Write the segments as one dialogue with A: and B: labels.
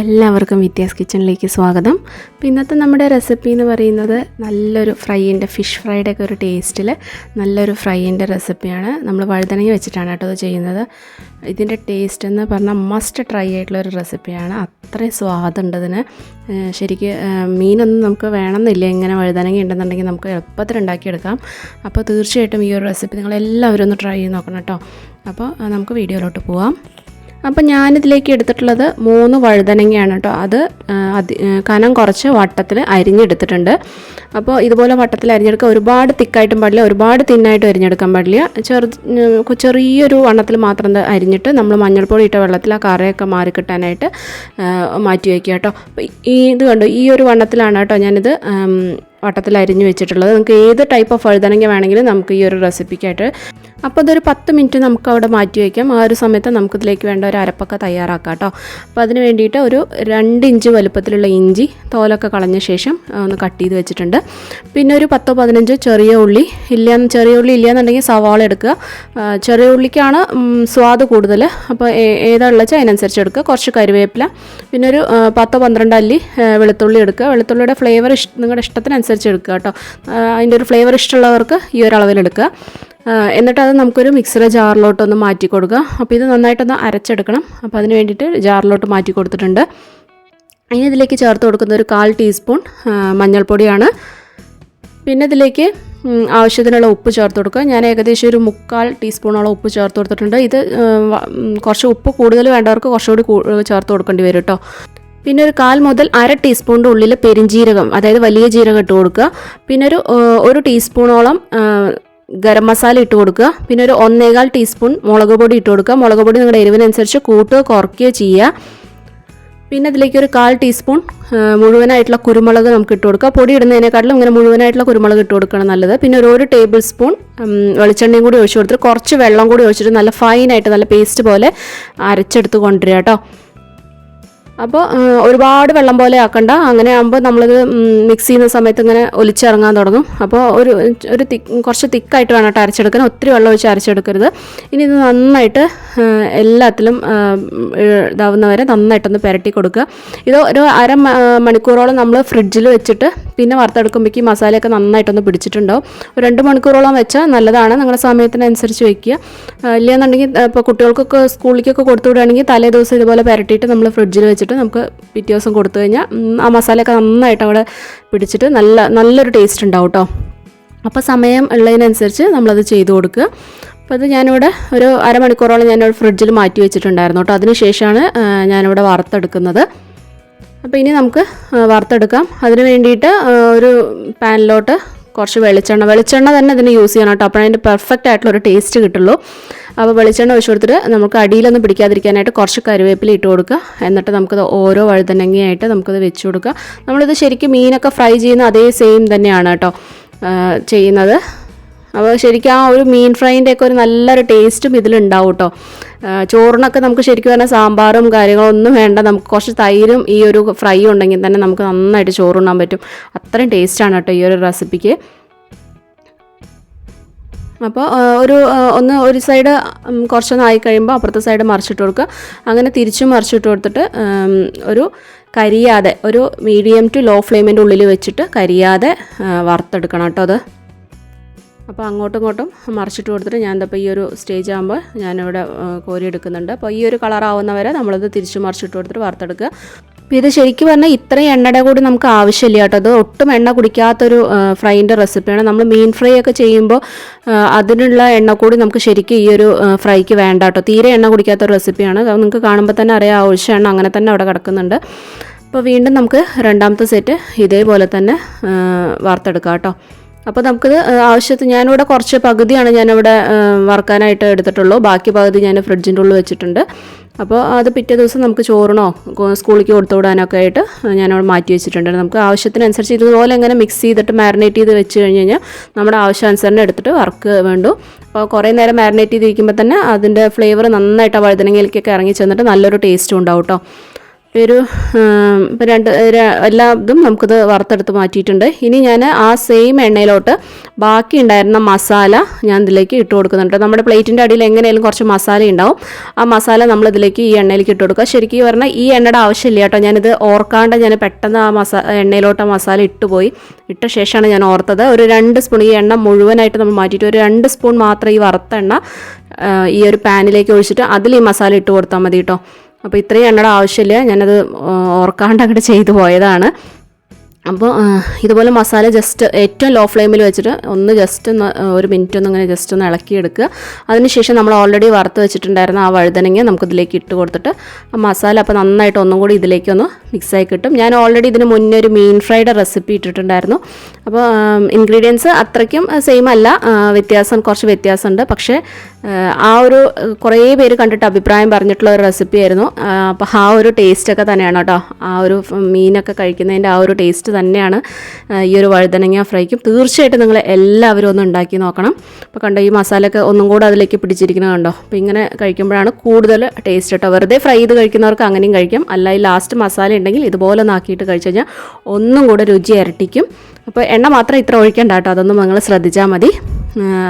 A: എല്ലാവർക്കും വിത്യാസ് കിച്ചണിലേക്ക് സ്വാഗതം. അപ്പോൾ ഇന്നത്തെ നമ്മുടെ റെസിപ്പി എന്ന് പറയുന്നത് നല്ലൊരു ഫ്രൈയിന്റെ ഫിഷ് ഫ്രൈയുടെ ഒക്കെ ഒരു ടേസ്റ്റിൽ നല്ലൊരു ഫ്രൈയിന്റെ റെസിപ്പിയാണ് നമ്മൾ വഴുതനങ്ങ വെച്ചിട്ടാണ് കേട്ടോ ഇത് ചെയ്യുന്നത്. ഇതിന്റെ ടേസ്റ്റ് എന്ന് പറഞ്ഞാൽ മസ്റ്റ് ട്രൈ ആയിട്ടുള്ള ഒരു റെസിപ്പിയാണ് അത്രയും സ്വാദുണ്ട് ശരിക്ക് മീനൊന്നും നമുക്ക് വേണമെന്നില്ല. ഇങ്ങനെ വഴുതനങ്ങ ഉണ്ടെന്നുണ്ടെങ്കിൽ നമുക്ക് എളുപ്പത്തിൽ ഉണ്ടാക്കിയെടുക്കാം. അപ്പോൾ തീർച്ചയായിട്ടും ഈ ഒരു റെസിപ്പി നിങ്ങളെല്ലാവരും ഒന്ന് ട്രൈ ചെയ്ത് നോക്കണം കേട്ടോ. അപ്പോൾ നമുക്ക് വീഡിയോയിലോട്ട് പോവാം. അപ്പോൾ ഞാനിതിലേക്ക് എടുത്തിട്ടുള്ളത് മൂന്ന് വഴുതനങ്ങയാണ് കേട്ടോ അത് അതി കനം കുറച്ച് വട്ടത്തിൽ അരിഞ്ഞെടുത്തിട്ടുണ്ട്. അപ്പോൾ ഇതുപോലെ വട്ടത്തിൽ അരിഞ്ഞെടുക്കുക ഒരുപാട് തിക്കായിട്ടും പാടില്ല ഒരുപാട് തിന്നായിട്ടും അരിഞ്ഞെടുക്കാൻ പാടില്ല. ചെറു ചെറിയൊരു വണ്ണത്തിൽ മാത്രം അരിഞ്ഞിട്ട് നമ്മൾ മഞ്ഞൾപ്പൊടി ഇട്ട വെള്ളത്തിൽ ആ കറയൊക്കെ മാറി കിട്ടാനായിട്ട് മാറ്റി വയ്ക്കുക കേട്ടോ ഈ ഇത് കണ്ടോ ഈ ഒരു വണ്ണത്തിലാണ് കേട്ടോ ഞാനിത് വട്ടത്തിൽ അരിഞ്ഞു വെച്ചിട്ടുള്ളത്. നമുക്ക് ഏത് ടൈപ്പ് ഓഫ് വഴുതനങ്ങ വേണമെങ്കിലും നമുക്ക് ഈ ഒരു റെസിപ്പിക്കായിട്ട് അപ്പോൾ അതൊരു പത്ത് മിനിറ്റ് നമുക്ക് അവിടെ മാറ്റി വയ്ക്കാം ആ ഒരു സമയത്ത് നമുക്കിതിലേക്ക് വേണ്ട ഒരു അരപ്പൊക്കെ തയ്യാറാക്കാം കേട്ടോ അപ്പോൾ അതിന് വേണ്ടിയിട്ട് ഒരു രണ്ട് ഇഞ്ച് വലുപ്പത്തിലുള്ള ഇഞ്ചി തോലൊക്കെ കളഞ്ഞ ശേഷം ഒന്ന് കട്ട് ചെയ്ത് വെച്ചിട്ടുണ്ട്. പിന്നെ ഒരു പത്തോ പതിനഞ്ചോ ചെറിയ ഉള്ളി ഇല്ല ചെറിയ ഉള്ളി ഇല്ലയെന്നുണ്ടെങ്കിൽ സവാള എടുക്കുക. ചെറിയ ഉള്ളിക്കാണ് സ്വാദ് കൂടുതൽ അപ്പോൾ ഏതാ ഉള്ളത് വെച്ചാൽ അതിനനുസരിച്ച് എടുക്കുക. കുറച്ച് കരുവേപ്പില പിന്നെ ഒരു പത്തോ പന്ത്രണ്ട് അല്ലി വെളുത്തുള്ളി എടുക്കുക. വെളുത്തുള്ളിയുടെ ഫ്ലേവർ ഇഷ്ട നിങ്ങളുടെ ഇഷ്ടത്തിനനുസരിച്ച് എടുക്കുക കേട്ടോ. അതിന്റെ ഒരു ഫ്ലേവർ ഇഷ്ടമുള്ളവർക്ക് ഈ ഒരു ആ, എന്നിട്ട് അത് നമുക്കൊരു മിക്സിയുടെ ജാറിലോട്ടൊന്ന് മാറ്റി കൊടുക്കുക. അപ്പോൾ ഇത് നന്നായിട്ടൊന്ന് അരച്ചെടുക്കണം. അപ്പോൾ അതിന് വേണ്ടിയിട്ട് ജാറിലോട്ട് മാറ്റി കൊടുത്തിട്ടുണ്ട്. ഇനി ഇതിലേക്ക് ചേർത്ത് കൊടുക്കുന്ന ഒരു കാൽ ടീസ്പൂൺ മഞ്ഞൾപ്പൊടിയാണ്. പിന്നെ ഇതിലേക്ക് ആവശ്യത്തിനുള്ള ഉപ്പ് ചേർത്ത് കൊടുക്കുക. ഞാൻ ഏകദേശം ഒരു മുക്കാൽ ടീസ്പൂണോളം ഉപ്പ് ചേർത്ത് കൊടുത്തിട്ടുണ്ട്. ഇത് കുറച്ച് ഉപ്പ് കൂടുതൽ വേണ്ടവർക്ക് കുറച്ചുകൂടി ചേർത്ത് കൊടുക്കേണ്ടി വരും കേട്ടോ. പിന്നെ ഒരു കാൽ മുതൽ അര ടീസ്പൂണിന്റെ ഉള്ളിൽ പെരിഞ്ജീരകം അതായത് വലിയ ജീരകം ഇട്ട് കൊടുക്കുക. പിന്നെ ഒരു ഒരു ടീസ്പൂണോളം ഗരം മസാല ഇട്ട് കൊടുക്കുക. പിന്നെ ഒരു ഒന്നേകാൽ ടീസ്പൂൺ മുളക് പൊടി ഇട്ട് കൊടുക്കുക. മുളക് പൊടി നിങ്ങളുടെ എരിവിനനുസരിച്ച് കൂട്ടുകയോ കുറയ്ക്കുകയോ ചെയ്യുക. പിന്നെ അതിലേക്ക് ഒരു കാൽ ടീസ്പൂൺ മുഴുവനായിട്ടുള്ള കുരുമുളക് നമുക്ക് ഇട്ട് കൊടുക്കുക. പൊടി ഇടുന്നതിനേക്കാട്ടിലും ഇങ്ങനെ മുഴുവനായിട്ടുള്ള കുരുമുളക് ഇട്ട് കൊടുക്കണം നല്ലത്. പിന്നെ ഒരു ഒരു ടേബിൾ സ്പൂൺ വെളിച്ചെണ്ണയും കൂടി ഒഴിച്ച് കൊടുത്തിട്ട് കുറച്ച് വെള്ളം കൂടി ഒഴിച്ചിട്ട് നല്ല ഫൈനായിട്ട് നല്ല പേസ്റ്റ് പോലെ അരച്ചെടുത്ത് കൊണ്ടുവരിക കേട്ടോ. അപ്പോൾ ഒരുപാട് വെള്ളം പോലെ ആക്കണ്ട. അങ്ങനെ ആകുമ്പോൾ നമ്മളിത് മിക്സ് ചെയ്യുന്ന സമയത്ത് ഇങ്ങനെ ഒലിച്ചിറങ്ങാൻ തുടങ്ങും. അപ്പോൾ ഒരു ഒരു തിക്ക് കുറച്ച് തിക്കായിട്ട് വേണം അരച്ചെടുക്കാൻ. ഒത്തിരി വെള്ളം ഒഴിച്ച് അരച്ചെടുക്കരുത്. ഇനി ഇത് നന്നായിട്ട് എല്ലാത്തിലും ഇതാവുന്നവരെ ഇതാവുന്ന വരെ നന്നായിട്ടൊന്ന് പുരട്ടി കൊടുക്കുക. ഇത് ഒരു അര മണിക്കൂറോളം നമ്മൾ ഫ്രിഡ്ജിൽ വെച്ചിട്ട് പിന്നെ വറുത്തെടുക്കുമ്പോഴേക്ക് ഈ മസാലയൊക്കെ നന്നായിട്ടൊന്ന് പിടിച്ചിട്ടുണ്ടാവും. ഒരു രണ്ട് മണിക്കൂറോളം വെച്ചാൽ നല്ലതാണ്. നിങ്ങളുടെ സമയത്തിനനുസരിച്ച് വെക്കുക. ഇല്ലയെന്നുണ്ടെങ്കിൽ ഇപ്പോൾ കുട്ടികൾക്കൊക്കെ സ്കൂളിലേക്കൊക്കെ കൊടുത്തു വിടുകയാണെങ്കിൽ തലേ ദിവസം ഇതുപോലെ പുരട്ടിയിട്ട് നമ്മൾ ഫ്രിഡ്ജിൽ വെച്ചിട്ട് നമുക്ക് പിറ്റേ ദിവസം കൊടുത്തു കഴിഞ്ഞാൽ ആ മസാലയൊക്കെ നന്നായിട്ട് അവിടെ പിടിച്ചിട്ട് നല്ല നല്ലൊരു ടേസ്റ്റ് ഉണ്ടാവും കേട്ടോ അപ്പോൾ സമയം ഉള്ളതിനനുസരിച്ച് നമ്മളത് ചെയ്തു കൊടുക്കുക. അപ്പോൾ അത് ഞാനിവിടെ ഒരു അരമണിക്കൂറോളം ഞാനിവിടെ ഫ്രിഡ്ജിൽ മാറ്റി വെച്ചിട്ടുണ്ടായിരുന്നു കേട്ടോ അതിന് ശേഷമാണ് ആ, ഞാനിവിടെ വറുത്തെടുക്കുന്നത്. അപ്പോൾ ഇനി നമുക്ക് വറുത്തെടുക്കാം. അതിന് വേണ്ടിയിട്ട് ഒരു പാനിലോട്ട് കുറച്ച് വെളിച്ചെണ്ണ. വെളിച്ചെണ്ണ തന്നെ ഇതിന് യൂസ് ചെയ്യണം കേട്ടോ. അപ്പോഴതിന്റെ പെർഫെക്റ്റ് ആയിട്ടുള്ള ഒരു ടേസ്റ്റ് കിട്ടുള്ളൂ. അപ്പോൾ വെളിച്ചെണ്ണ ഒഴിച്ച് കൊടുത്തിട്ട് നമുക്ക് അടിയിലൊന്നും പിടിക്കാതിരിക്കാനായിട്ട് കുറച്ച് കരുവേപ്പില ഇട്ട് കൊടുക്കുക. എന്നിട്ട് നമുക്കത് ഓരോ വഴുതനങ്ങയായിട്ട് നമുക്കത് വെച്ച് കൊടുക്കുക. നമ്മളിത് ശരിക്കും മീനൊക്കെ ഫ്രൈ ചെയ്യുന്ന അതേ സെയിം തന്നെയാണ് കേട്ടോ ചെയ്യുന്നത്. അപ്പോൾ ശരിക്കും ആ ഒരു മീൻ ഫ്രൈന്റെ ഒക്കെ ഒരു നല്ലൊരു ടേസ്റ്റും ഇതിലുണ്ടാവും കേട്ടോ ചോറിനൊക്കെ നമുക്ക് ശരിക്കും പറഞ്ഞാൽ സാമ്പാറും കാര്യങ്ങളൊന്നും വേണ്ട. നമുക്ക് കുറച്ച് തൈരും ഈ ഒരു ഫ്രൈ ഉണ്ടെങ്കിൽ തന്നെ നമുക്ക് നന്നായിട്ട് ചോറുണ്ണാൻ പറ്റും. അത്രയും ടേസ്റ്റാണ് കേട്ടോ ഈ ഒരു റെസിപ്പിക്ക്. അപ്പോൾ ഒരു ഒന്ന് ഒരു സൈഡ് കുറച്ചൊന്ന് ആയി കഴിയുമ്പോൾ അപ്പുറത്തെ സൈഡ് മറിച്ചിട്ട് കൊടുക്കുക. അങ്ങനെ തിരിച്ചും മറിച്ചിട്ട് കൊടുത്തിട്ട് ഒരു കരിയാതെ ഒരു മീഡിയം ടു ലോ ഫ്ലെയിമിന്റെ ഉള്ളിൽ വെച്ചിട്ട് കരിയാതെ വറുത്തെടുക്കണം കേട്ടോ അത്. അപ്പോൾ അങ്ങോട്ടും ഇങ്ങോട്ടും മറിച്ചിട്ട് കൊടുത്തിട്ട് ഞാൻ ഇപ്പോൾ ഈ ഒരു സ്റ്റേജ് ആകുമ്പോൾ ഞാനിവിടെ ആ, കോരി എടുക്കുന്നുണ്ട് അപ്പോൾ ഈ ഒരു കളറാവുന്നവരെ നമ്മളത് തിരിച്ച് മറിച്ചിട്ട് കൊടുത്തിട്ട് വറുത്തെടുക്കുക. അപ്പോൾ ഇത് ശരിക്കും പറഞ്ഞാൽ ഇത്രയും എണ്ണയുടെ കൂടി നമുക്ക് ആവശ്യമില്ല കേട്ടോ. അത് ഒട്ടും എണ്ണ കുടിക്കാത്തൊരു ഫ്രൈന്റെ റെസിപ്പിയാണ് നമ്മൾ മീൻ ഫ്രൈ ഒക്കെ ചെയ്യുമ്പോൾ അതിനുള്ള എണ്ണ കൂടി നമുക്ക് ശരിക്കും ഈ ഒരു ഫ്രൈക്ക് വേണ്ട കേട്ടോ. തീരെ എണ്ണ കുടിക്കാത്ത ഒരു റെസിപ്പിയാണ് നിങ്ങൾക്ക് കാണുമ്പോൾ തന്നെ അറിയാം ആവശ്യം എണ്ണ അങ്ങനെ തന്നെ അവിടെ കിടക്കുന്നുണ്ട്. അപ്പോൾ വീണ്ടും നമുക്ക് രണ്ടാമത്തെ സെറ്റ് ഇതേപോലെ തന്നെ വാർത്തെടുക്കാം കേട്ടോ. അപ്പോൾ നമുക്കിത് ആവശ്യത്തിന് ഞാനിവിടെ കുറച്ച് പകുതിയാണ് ഞാനിവിടെ വറക്കാനായിട്ട് എടുത്തിട്ടുള്ളൂ. ബാക്കി പകുതി ഞാൻ ഫ്രിഡ്ജിന്റെ ഉള്ളിൽ വെച്ചിട്ടുണ്ട്. അപ്പോൾ അത് പിറ്റേ ദിവസം നമുക്ക് ചോറിനോ സ്കൂളിലേക്ക് കൊടുത്തു വിടാനൊക്കെ ആയിട്ട് ഞാനവിടെ മാറ്റി വെച്ചിട്ടുണ്ട്. നമുക്ക് ആവശ്യത്തിനനുസരിച്ച് ഇതുപോലെ ഇങ്ങനെ മിക്സ് ചെയ്തിട്ട് മാരിനേറ്റ് ചെയ്ത് വെച്ച് കഴിഞ്ഞ് കഴിഞ്ഞാൽ നമ്മുടെ ആവശ്യാനുസരണം എടുത്തിട്ട് വർക്ക് വേണ്ടു. അപ്പോൾ കുറേ നേരം മാരിനേറ്റ് ചെയ്തിരിക്കുമ്പോൾ തന്നെ അതിന്റെ ഫ്ലേവർ നന്നായിട്ട് ആ വഴുതനങ്ങയിലേക്കൊക്കെ ഇറങ്ങി ചെന്നിട്ട് നല്ലൊരു ടേസ്റ്റും ഉണ്ടാവും കേട്ടോ ഒരു രണ്ട് എല്ലാ ഇതും നമുക്കിത് വറുത്തെടുത്ത് മാറ്റിയിട്ടുണ്ട്. ഇനി ഞാൻ ആ സെയിം എണ്ണയിലോട്ട് ബാക്കി ഉണ്ടായിരുന്ന മസാല ഞാൻ ഇതിലേക്ക് ഇട്ട് കൊടുക്കുന്നുണ്ട്. നമ്മുടെ പ്ലേറ്റിന്റെ അടിയിൽ എങ്ങനെയാലും കുറച്ച് മസാല ഉണ്ടാവും. ആ മസാല നമ്മൾ ഇതിലേക്ക് ഈ എണ്ണയിലേക്ക് ഇട്ട് കൊടുക്കുക. ശരിക്കും പറഞ്ഞാൽ ഈ എണ്ണയുടെ ആവശ്യമില്ല കേട്ടോ. ഞാനിത് ഓർക്കാണ്ട് ഞാൻ പെട്ടെന്ന് ആ മസാ എണ്ണയിലോട്ട് ആ മസാല ഇട്ട് പോയി. ഇട്ട ശേഷമാണ് ഞാൻ ഓർത്തത്. ഒരു രണ്ട് സ്പൂൺ ഈ എണ്ണ മുഴുവനായിട്ട് നമ്മൾ മാറ്റിയിട്ട് ഒരു രണ്ട് സ്പൂൺ മാത്രം ഈ വറുത്ത എണ്ണ ഈ ഒരു പാനിലേക്ക് ഒഴിച്ചിട്ട് അതിൽ ഈ മസാല ഇട്ട് കൊടുത്താൽ മതി കേട്ടോ. അപ്പോൾ ഇത്രയും എണ്ണയുടെ ആവശ്യമില്ല. ഞാനത് ഓർക്കാണ്ട് അങ്ങോട്ട് ചെയ്തു പോയതാണ്. അപ്പോൾ ഇതുപോലെ മസാല ജസ്റ്റ് ഏറ്റവും ലോ ഫ്ലെയിമിൽ വെച്ചിട്ട് ഒന്ന് ജസ്റ്റ് ഒന്ന് ഒരു മിനിറ്റ് ഒന്ന് ഇങ്ങനെ ജസ്റ്റ് ഒന്ന് ഇളക്കിയെടുക്കുക. അതിനുശേഷം നമ്മൾ ഓൾറെഡി വറുത്ത് വെച്ചിട്ടുണ്ടായിരുന്ന ആ വഴുതനങ്ങ നമുക്കിതിലേക്ക് ഇട്ട് കൊടുത്തിട്ട് ആ മസാല അപ്പോൾ നന്നായിട്ട് ഒന്നും കൂടി ഇതിലേക്ക് ഒന്ന് മിക്സായി കിട്ടും. ഞാൻ ഓൾറെഡി ഇതിന് മുന്നേ ഒരു മീൻ ഫ്രൈഡ് റെസിപ്പി ഇട്ടിട്ടുണ്ടായിരുന്നു. അപ്പോൾ ഇൻഗ്രീഡിയൻസ് അത്രയ്ക്കും സെയിം അല്ല. വ്യത്യാസം കുറച്ച് വ്യത്യാസമുണ്ട്. പക്ഷേ ആ, ഒരു കുറേ പേര് കണ്ടിട്ട് അഭിപ്രായം പറഞ്ഞിട്ടുള്ള ഒരു റെസിപ്പി ആയിരുന്നു. അപ്പോൾ ആ ഒരു ടേസ്റ്റൊക്കെ തന്നെയാണ് കേട്ടോ. ആ ഒരു മീനൊക്കെ കഴിക്കുന്നതിന്റെ ആ ഒരു ടേസ്റ്റ് തന്നെയാണ് ഈ ഒരു വഴുതനങ്ങ ഫ്രൈക്കും. തീർച്ചയായിട്ടും നിങ്ങൾ എല്ലാവരും ഒന്ന് ഉണ്ടാക്കി നോക്കണം. അപ്പോൾ കണ്ടോ ഈ മസാലയൊക്കെ ഒന്നും കൂടെ അതിലേക്ക് പിടിച്ചിരിക്കുന്നത് കണ്ടോ? അപ്പോൾ ഇങ്ങനെ കഴിക്കുമ്പോഴാണ് കൂടുതൽ ടേസ്റ്റ് കേട്ടോ. വെറുതെ ഫ്രൈ ചെയ്ത് കഴിക്കുന്നവർക്ക് അങ്ങനെയും കഴിക്കാം. അല്ല ഈ ലാസ്റ്റ് മസാല ഉണ്ടെങ്കിൽ ഇതുപോലെ ഒന്ന് ആക്കിയിട്ട് കഴിച്ചു കഴിഞ്ഞാൽ ഒന്നും കൂടെ രുചി ഇരട്ടിക്കും. അപ്പോൾ എണ്ണ മാത്രം ഇത്ര ഒഴിക്കണ്ട കേട്ടോ. അതൊന്നും നിങ്ങൾ ശ്രദ്ധിച്ചാൽ മതി.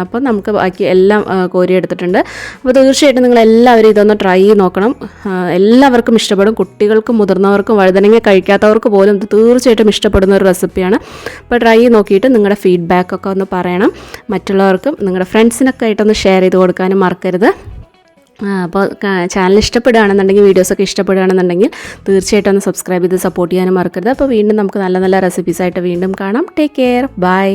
A: അപ്പോൾ നമുക്ക് ബാക്കി എല്ലാം കോരിയെടുത്തിട്ടുണ്ട് അപ്പോൾ തീർച്ചയായിട്ടും നിങ്ങൾ എല്ലാവരും ഇതൊന്ന് ട്രൈ ചെയ്ത് നോക്കണം. എല്ലാവർക്കും ഇഷ്ടപ്പെടും. കുട്ടികൾക്കും മുതിർന്നവർക്കും വഴുതനങ്ങ കഴിക്കാത്തവർക്ക് പോലും തീർച്ചയായിട്ടും ഇഷ്ടപ്പെടുന്ന ഒരു റെസിപ്പിയാണ് അപ്പോൾ ട്രൈ ചെയ്ത് നോക്കിയിട്ട് നിങ്ങളുടെ ഫീഡ്ബാക്കൊക്കെ ഒന്ന് പറയണം. മറ്റുള്ളവർക്കും നിങ്ങളുടെ ഫ്രണ്ട്സിനൊക്കെ ആയിട്ടൊന്ന് ഷെയർ ചെയ്ത് കൊടുക്കാനും മറക്കരുത്. അപ്പോൾ ചാനൽ ഇഷ്ടപ്പെടുകയാണെന്നുണ്ടെങ്കിൽ വീഡിയോസൊക്കെ ഇഷ്ടപ്പെടുകയാണെന്നുണ്ടെങ്കിൽ തീർച്ചയായിട്ടും ഒന്ന് സബ്സ്ക്രൈബ് ചെയ്ത് സപ്പോർട്ട് ചെയ്യാനും മറക്കരുത്. അപ്പോൾ വീണ്ടും നമുക്ക് നല്ല നല്ല റെസിപ്പീസായിട്ട് വീണ്ടും കാണാം. Take care bye